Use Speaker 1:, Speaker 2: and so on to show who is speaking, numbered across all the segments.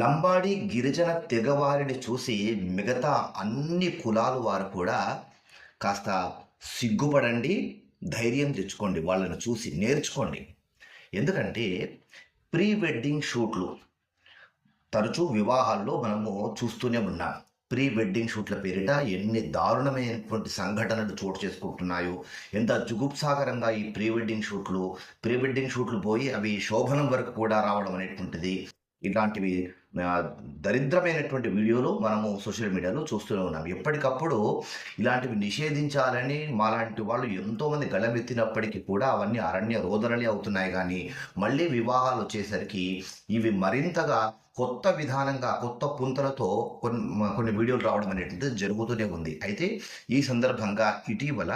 Speaker 1: లంబాడి గిరిజన తెగవారిని చూసి మిగతా అన్ని కులాలు వారు కూడా కాస్త సిగ్గుపడండి ధైర్యం తెచ్చుకోండి వాళ్ళని చూసి నేర్చుకోండి. ఎందుకంటే ప్రీ వెడ్డింగ్ షూట్లు తరచూ వివాహాల్లో మనము చూస్తూనే ఉన్నాం. ప్రీ వెడ్డింగ్ షూట్ల పేరిట ఎన్ని దారుణమైనటువంటి సంఘటనలు చోటు చేసుకుంటున్నాయో ఎంత జుగుప్సాకరంగా ఈ ప్రీ వెడ్డింగ్ షూట్లు ప్రీ వెడ్డింగ్ షూట్లు పోయి అవి శోభనం వరకు కూడా రావడం అనేటువంటిది ఇలాంటివి దరిద్రమైనటువంటి వీడియోలు మనము సోషల్ మీడియాలో చూస్తూనే ఉన్నాం. ఎప్పటికప్పుడు ఇలాంటివి నిషేధించాలని మాలాంటి వాళ్ళు ఎంతోమంది గళమెత్తినప్పటికీ కూడా అవన్నీ అరణ్య రోదనలే అవుతున్నాయి కానీ మళ్ళీ వివాహాలు వచ్చేసరికి ఇవి మరింతగా కొత్త విధానంగా కొత్త పుంతలతో కొన్ని కొన్ని వీడియోలు రావడం అనేటువంటిది జరుగుతూనే ఉంది. అయితే ఈ సందర్భంగా ఇటీవల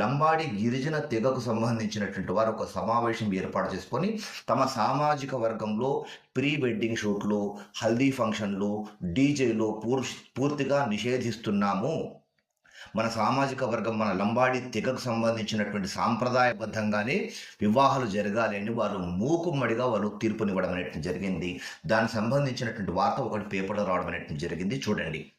Speaker 1: లంబాడి గిరిజన తెగకు సంబంధించినటువంటి వారు ఒక సమావేశం ఏర్పాటు చేసుకొని తమ సామాజిక వర్గంలో ప్రీ వెడ్డింగ్ షూట్లు హల్దీ ఫంక్షన్లు డీజేలు పూర్ పూర్తిగా నిషేధిస్తున్నాము. మన సామాజిక వర్గం మన లంబాడి తెగకు సంబంధించినటువంటి సాంప్రదాయబద్ధంగానే వివాహాలు జరగాలి అని వారు మూకుమ్మడిగా వాళ్ళు తీర్పునివ్వడం అనేటువంటి జరిగింది. దానికి సంబంధించినటువంటి వార్త ఒకటి పేపర్లో రావడం అనేటువంటి జరిగింది. చూడండి.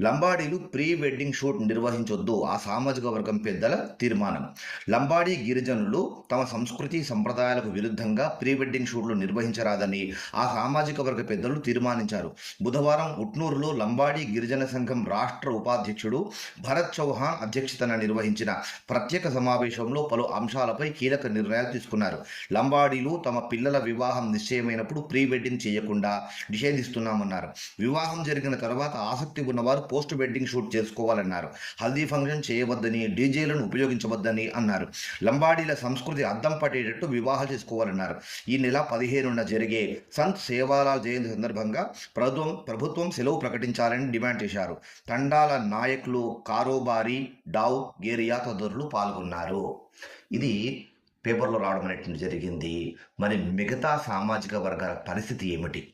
Speaker 1: లంబాడీలు ప్రీ వెడ్డింగ్ షూట్ నిర్వహించొద్దు. ఆ సామాజిక వర్గం పెద్దల తీర్మానం. లంబాడీ గిరిజనులు తమ సంస్కృతి సంప్రదాయాలకు విరుద్ధంగా ప్రీ వెడ్డింగ్ షూట్లు నిర్వహించరాదని ఆ సామాజిక వర్గ పెద్దలు తీర్మానించారు. బుధవారం ఉట్నూరులో లంబాడీ గిరిజన సంఘం రాష్ట్ర ఉపాధ్యక్షుడు భరత్ చౌహాన్ అధ్యక్షతన నిర్వహించిన ప్రత్యేక సమావేశంలో పలు అంశాలపై కీలక నిర్ణయాలు తీసుకున్నారు. లంబాడీలు తమ పిల్లల వివాహం నిశ్చయమైనప్పుడు ప్రీ వెడ్డింగ్ చేయకుండా నిషేధిస్తున్నామన్నారు. వివాహం జరిగిన తర్వాత ఆసక్తి ఉన్నవారు పోస్ట్ వెడ్డింగ్ షూట్ చేసుకోవాలన్నారు. హల్దీ ఫంక్షన్ చేయవద్దని డీజేలను ఉపయోగించవద్దని అన్నారు. లంబాడీల సంస్కృతి అద్దం పట్టేటట్టు వివాహాలు చేసుకోవాలన్నారు. ఈ నెల పదిహేనున జరిగే సంత్ సేవాలాల్ జయంతి సందర్భంగా ప్రభుత్వం ప్రభుత్వం సెలవు ప్రకటించాలని డిమాండ్ చేశారు. తండాల నాయకులు కారోబారి డావ్ గేరియా తదితరులు పాల్గొన్నారు. ఇది పేపర్లో రావడం అనేటువంటి జరిగింది. మరి మిగతా సామాజిక వర్గాల పరిస్థితి ఏమిటి?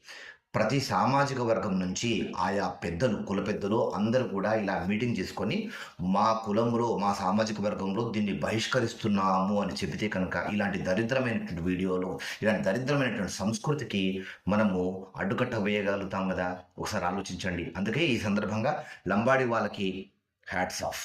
Speaker 1: ప్రతి సామాజిక వర్గం నుంచి ఆయా పెద్దలు కుల పెద్దలు అందరూ కూడా ఇలా మీటింగ్ చేసుకొని మా కులంలో మా సామాజిక వర్గంలో దీన్ని బహిష్కరిస్తున్నాము అని చెబితే కనుక ఇలాంటి దరిద్రమైనటువంటి వీడియోలు ఇలాంటి దరిద్రమైనటువంటి సంస్కృతికి మనము అడ్డుకట్ట వేయగలుగుతాం కదా? ఒకసారి ఆలోచించండి. అందుకే ఈ సందర్భంగా లంబాడి వాళ్ళకి హ్యాట్స్ ఆఫ్.